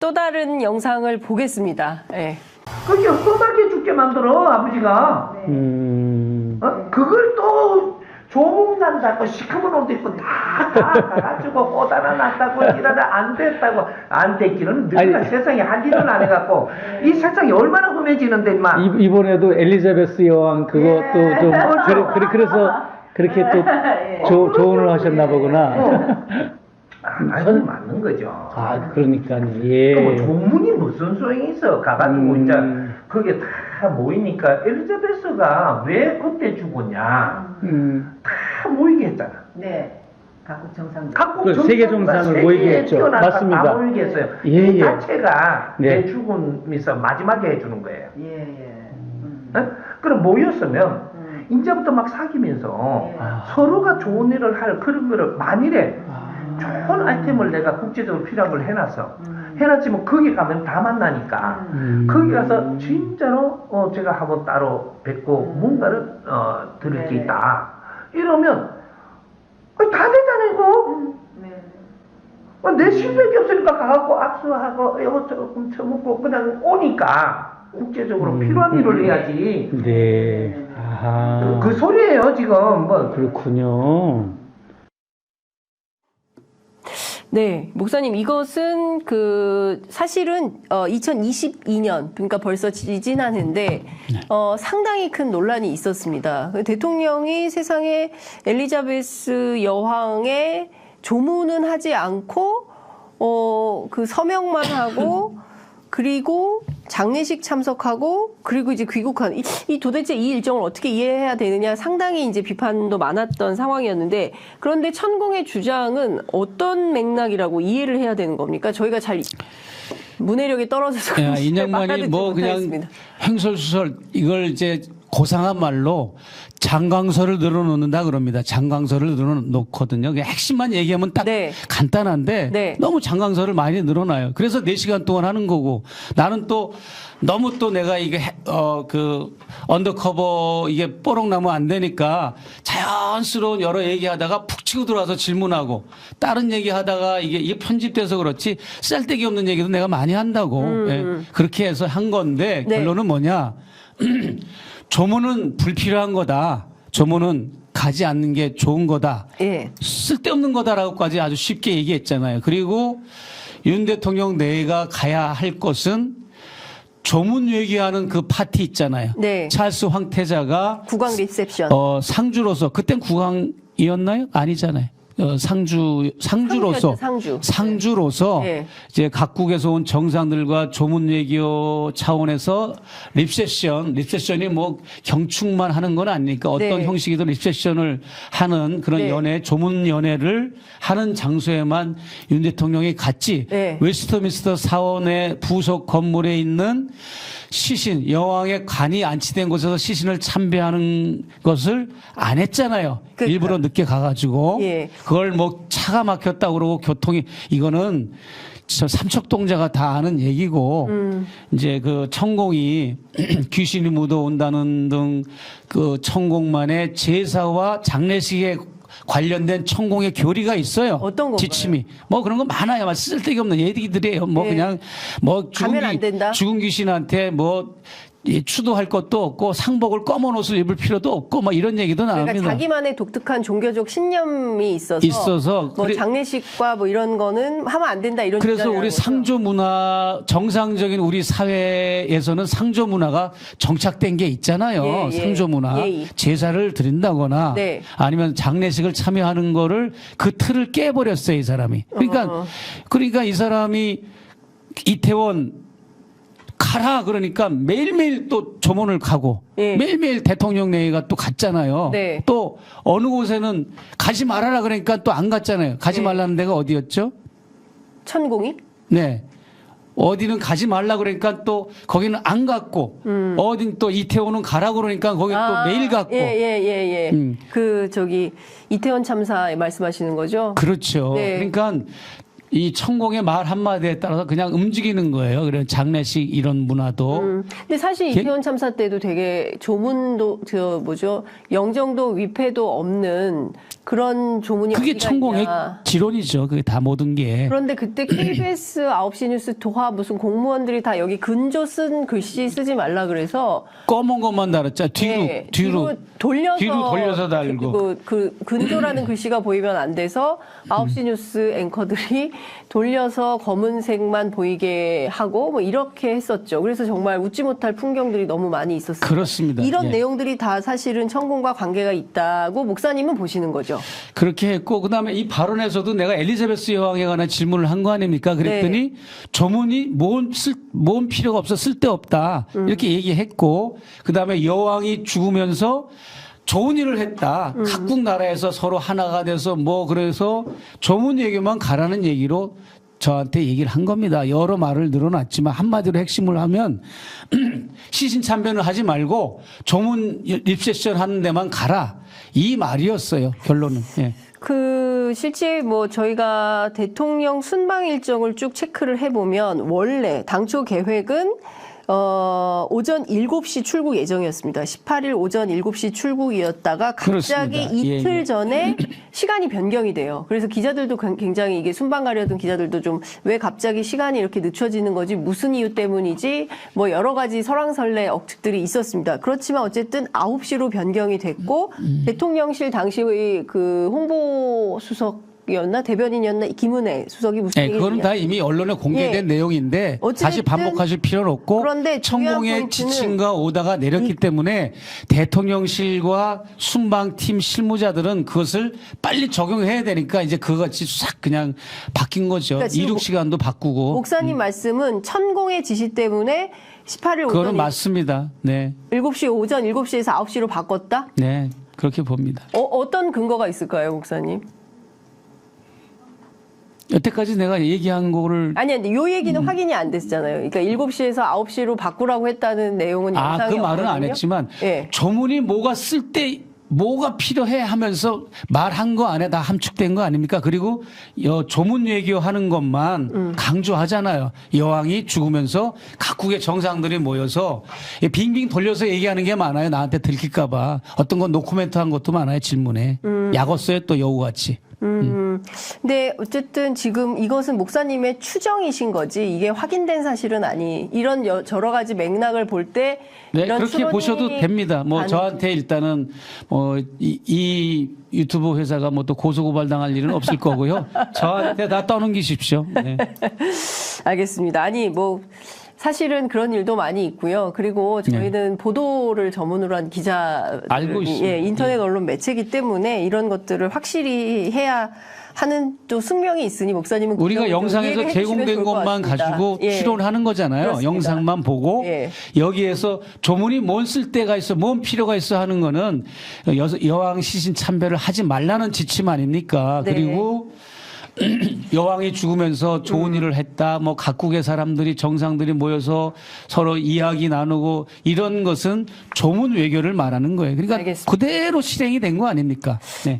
또 다른 영상을 보겠습니다. 예. 그게 험하게 죽게 만들어 아버지가 음, 어? 그걸 또 조문난다고 시커먼 옷 입고 다, 다 가가지고 꽃 하나 났다고 이러다 안 됐다고 안 됐기는 아니. 세상에 할 일을 안 해갖고 이 세상이 얼마나 험해지는데 임마 이- 이번에도 엘리자베스 여왕 그것도 좀 그래, 그래, 그래서 그렇게 또 조, 조언을 하셨나 보구나. 어. 아, 맞는, 맞는 거죠 아, 그러니까요. 예. 뭐 조문이 무슨 소용이 있어 가가지고 음. 이제 그게 다 모이니까 엘리자베스가 왜 그때 죽었냐 음, 다 모이게 했잖아 네. 각국 정상들. 각국 그 세계 정상을 모이게 했죠. 맞습니다. 다 모이게 했어요. 예, 이 예. 자체가 네. 내 죽음에서 마지막에 해주는 거예요. 예, 예. 음. 어? 그럼 모였으면 음. 이제부터 막 사귀면서 아. 서로가 좋은 일을 할 그런 거를 만일에 아, 좋은 아이템을 내가 국제적으로 필요한 걸 해놨어. 음. 해놨지만 거기 가면 다 만나니까 음. 거기 가서 진짜로 어, 제가 한번 따로 뵙고 음. 뭔가를 어, 들을 게 네. 있다. 이러면 어, 다 되잖아 이거. 네. 어, 내 실력이 없으니까 가갖고 악수하고 이거 조금 처먹고 그냥 오니까 국제적으로 음. 필요한 일을 해야지. 네. 아하. 그 소리예요 지금 뭐. 그렇군요. 네, 목사님 이것은 그 사실은 어 2022년 그러니까 벌써 지지난해인데 어 상당히 큰 논란이 있었습니다. 그 대통령이 세상에 엘리자베스 여왕의 조문은 하지 않고 어 그 서명만 하고 그리고 장례식 참석하고 그리고 이제 귀국한 이, 이 도대체 이 일정을 어떻게 이해해야 되느냐 상당히 이제 비판도 많았던 상황이었는데 그런데 천공의 주장은 어떤 맥락이라고 이해를 해야 되는 겁니까? 저희가 잘 이- 문해력이 떨어져서 야, 이 양반이 말하지 뭐 그냥 못하겠습니다. 횡설수설 이걸 이제 고상한 말로 장광설을 늘어놓는다 그럽니다. 장광설을 늘어놓거든요. 핵심만 얘기하면 딱 네. 간단한데 네. 너무 장광설을 많이 늘어놔요. 그래서 4시간 동안 하는 거고 나는 또 너무 또 내가 이게 어 그 언더커버 이게 뽀록 나면 안 되니까 자연스러운 여러 얘기하다가 푹 치고 들어와서 질문하고 다른 얘기하다가 이게 이게 편집돼서 그렇지 쓸데기 없는 얘기도 내가 많이 한다고 예. 그렇게 해서 한 건데 음. 네. 결론은 뭐냐 조문은 불필요한 거다 조문은 가지 않는 게 좋은 거다 예. 쓸데없는 거다라고까지 아주 쉽게 얘기했잖아요. 그리고 윤 대통령 내가 가야 할 것은 조문 얘기하는 그 파티 있잖아요. 네. 찰스 황태자가 국왕 리셉션. 어, 상주로서 그땐 국왕이었나요? 아니잖아요. 어, 상주 상주로서 상주. 로서 네. 이제 각국에서 온 정상들과 조문 외교 차원에서 립세션, 립세션이 뭐 경축만 하는 건 아니니까 어떤 네. 형식이든 립세션을 하는 그런 네. 연애, 조문 연애를 하는 장소에만 윤 대통령이 갔지. 네. 웨스트민스터 사원의 부속 건물에 있는 시신, 여왕의 관이 안치된 곳에서 시신을 참배하는 것을 안 했잖아요. 그러니까. 일부러 늦게 가가지고. 예. 그걸 뭐 차가 막혔다 그러고 교통이 이거는 저 삼척동자가 다 아는 얘기고 음. 이제 그 천공이 귀신이 묻어온다는 등 그 천공만의 제사와 장례식에 관련된 천공의 교리가 있어요. 어떤 건가요? 지침이 뭐 그런 거 많아요. 막 쓸데기 없는 얘기들이에요. 뭐 네. 그냥 뭐 죽은, 된다? 죽은 귀신한테 뭐 이 추도할 것도 없고 상복을 검은 옷을 입을 필요도 없고 막 이런 얘기도 나옵니다. 그러니까 자기만의 독특한 종교적 신념이 있어서, 있어서 뭐 그래- 장례식과 뭐 이런 거는 하면 안 된다 이런 그래서 우리. 상조 문화 정상적인 우리 사회에서는 상조 문화가 정착된 게 있잖아요. 예, 예. 상조 문화 예, 예. 제사를 드린다거나 네. 아니면 장례식을 참여하는 거를 그 틀을 깨버렸어요 이 사람이. 그러니까 어. 그러니까 이 사람이 이태원 가라 그러니까 매일매일 또 조문을 가고 예. 매일매일 대통령 내외가 또 갔잖아요. 네. 또 어느 곳에는 가지 말아라 그러니까 또 안 갔잖아요. 가지 네. 말라는 데가 어디였죠? 천공이 네. 어디는 가지 말라 그러니까 또 거기는 안 갔고 어딘 또 이태원은 가라 그러니까 거기 또 매일 갔고 음. 예예예 예, 예. 음. 그 저기 이태원 참사에 말씀하시는 거죠? 그렇죠. 네. 그러니까 이 천공의 말 한마디에 따라서 그냥 움직이는 거예요. 그런 장례식 이런 문화도 음. 근데 사실 예? 이태원 참사 때도 되게 조문도 저 뭐죠 영정도 위패도 없는 그런 조문이 그게 어디가 천공의 있냐. 지론이죠. 그게 다 모든 게. 그런데 그때 KBS 9시 뉴스 도하 무슨 공무원들이 다 여기 근조 쓴 글씨 쓰지 말라 그래서 검은 것만 달았자 뒤로 네, 뒤로 돌려서 뒤로 돌려서 달고. 그, 그 근조라는 글씨가 보이면 안 돼서 9시 뉴스 앵커들이 돌려서 검은색만 보이게 하고 뭐 이렇게 했었죠. 그래서 정말 웃지 못할 풍경들이 너무 많이 있었어요. 그렇습니다. 이런 예. 내용들이 다 사실은 천공과 관계가 있다고 목사님은 보시는 거죠. 그렇게 했고 그다음에 이 발언에서도 내가 엘리자베스 여왕에 관한 질문을 한 거 아닙니까? 그랬더니 네. 조문이 뭔, 쓸, 뭔 필요가 없어 쓸데없다 음. 이렇게 얘기했고 그다음에 여왕이 죽으면서 좋은 일을 했다. 음. 각국 나라에서 서로 하나가 돼서 뭐 그래서 조문 얘기만 가라는 얘기로 저한테 얘기를 한 겁니다. 여러 말을 늘어놨지만 한마디로 핵심을 하면 시신 참배는 하지 말고 조문 립세션 하는 데만 가라. 이 말이었어요. 결론은. 예. 그 실제 뭐 저희가 대통령 순방 일정을 쭉 체크를 해보면 원래 당초 계획은 어 오전 7시 출국 예정이었습니다. 18일 오전 7시 출국이었다가 갑자기 그렇습니다. 예, 이틀 예. 전에 시간이 변경이 돼요. 그래서 기자들도 굉장히 이게 순방 가려던 기자들도 좀 왜 갑자기 시간이 이렇게 늦춰지는 거지 무슨 이유 때문이지 뭐 여러 가지 설왕설래 억측들이 있었습니다. 그렇지만 어쨌든 9시로 변경이 됐고 음. 대통령실 당시의 그 홍보 수석 이었나 대변인이었나 김은혜 수석이 무슨 네, 그거는 다 이미 언론에 공개된 예. 내용인데 다시 반복하실 필요는 없고 그런데 포인트는 지침과 오다가 내렸기 때문에 대통령실과 순방팀 실무자들은 그것을 빨리 적용해야 되니까 이제 그것이 싹 그냥 바뀐 거죠. 그러니까 이륙 시간도 바꾸고 목사님 말씀은 천공의 지시 때문에 18일 그거는 오전 맞습니다. 네, 7시 오전 7시에서 9시로 바꿨다? 네 그렇게 봅니다. 어, 어떤 근거가 있을까요, 목사님? 여태까지 내가 얘기한 거를 아니, 근데 요 얘기는 음. 확인이 안 됐잖아요. 그러니까 7시에서 9시로 바꾸라고 했다는 내용은 아, 영상이 그 말은 안 없거든요. 했지만 예. 조문이 뭐가 쓸 때 뭐가 필요해 하면서 말한 거 안에 다 함축된 거 아닙니까? 그리고 여 조문 외교하는 것만 음. 강조하잖아요. 여왕이 죽으면서 각국의 정상들이 모여서 빙빙 돌려서 얘기하는 게 많아요. 나한테 들킬까 봐. 어떤 건 노코멘트 한 것도 많아요. 질문에. 약었어요. 또 여우같이. 음. 근데 어쨌든 지금 이것은 목사님의 추정이신 거지 이게 확인된 사실은 아니. 이런 여, 여러 가지 맥락을 볼때 네, 그렇게 보셔도 됩니다. 뭐 저한테 일단은 뭐 이, 이 유튜브 회사가 뭐 또 고소고발 당할 일은 없을 거고요. 저한테 다 떠넘기십시오. 네. 알겠습니다. 아니 뭐 사실은 그런 일도 많이 있고요. 그리고 저희는 보도를 전문으로 한 기자 네. 알고 있습니다. 예, 인터넷 언론 매체이기 때문에 이런 것들을 확실히 해야 하는 또 숙명이 있으니 목사님은 그 우리가 영상에서 제공된 것 것만. 가지고 예. 추론하는 거잖아요. 그렇습니다. 영상만 보고 예. 여기에서 조문이 뭔 쓸데가 있어, 뭔 필요가 있어 하는 거는 여, 여왕 시신 참배를 하지 말라는 지침 아닙니까? 네. 그리고 여왕이 죽으면서 좋은 일을 했다. 뭐 각국의 사람들이 정상들이 모여서 서로 이야기 나누고 이런 것은 조문 외교를 말하는 거예요. 그러니까 알겠습니다. 그대로 실행이 된 거 아닙니까? 네.